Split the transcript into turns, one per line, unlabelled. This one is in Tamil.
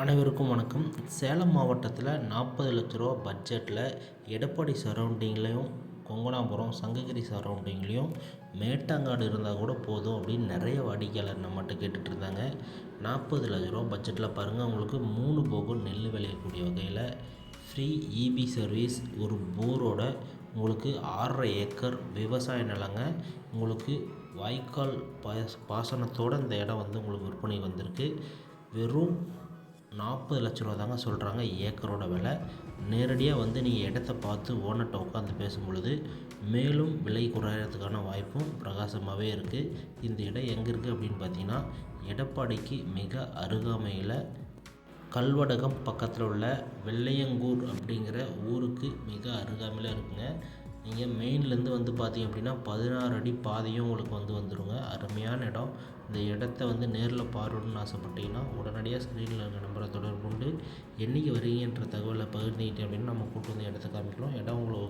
அனைவருக்கும் வணக்கம். சேலம் மாவட்டத்தில் நாற்பது லட்ச ரூபா பட்ஜெட்டில் எடப்பாடி சரௌண்டிங்லேயும் கொங்கணாபுரம் சங்ககிரி சரௌண்டிங்லேயும் மேட்டாங்காடு இருந்தால் கூட போதும் அப்படின்னு நிறைய வாடிக்கையாளர் நம்மகிட்ட கேட்டுட்டு இருந்தாங்க. நாற்பது லட்ச ரூபா பட்ஜெட்டில் பாருங்கள் உங்களுக்கு மூணு போகும் நெல் விளையக்கூடிய வகையில் ஃப்ரீ இபி சர்வீஸ் ஒரு போரோட உங்களுக்கு ஆறரை ஏக்கர் விவசாய நிலங்க. உங்களுக்கு வாய்க்கால் பாச பாசனத்தோட இந்த இடம் வந்து உங்களுக்கு விற்பனை வந்திருக்கு. வெறும் நாற்பது லட்ச ரூபா தாங்க சொல்கிறாங்க ஏக்கரோட விலை. நேரடியாக வந்து நீங்கள் இடத்த பார்த்து ஓனர்கிட்ட உட்காந்து பேசும்பொழுது மேலும் விலை குறையிறதுக்கான வாய்ப்பும் பிரகாசமாகவே இருக்குது இந்த இடம் எங்கே இருக்குது அப்படின்னு பார்த்தீங்கன்னா எடப்பாடிக்கு மிக அருகாமையில் கல்வடகம் பக்கத்தில் உள்ள வெள்ளையங்கூர் அப்படிங்கிற ஊருக்கு மிக அருகாமையில் இருக்குங்க. நீங்கள் மெயின்லேருந்து வந்து பார்த்தீங்க அப்படின்னா பதினாறு அடி பாதையும் உங்களுக்கு வந்து வந்துடும் அருமையான இடம். இந்த இடத்த வந்து நேரில் பார்க்கணுன்னு ஆசைப்பட்டீங்கன்னா உடனடியாக ஸ்க்ரீனில் இருக்க நம்பரை தொடர்பு கொண்டு என்றைக்கு வரீங்கன்ற தகவலை பகிர்ந்துக்கிட்டேன் அப்படின்னா நம்ம கூட்டு வந்து இடத்த காமிக்கலாம். இடம் உங்களுக்கு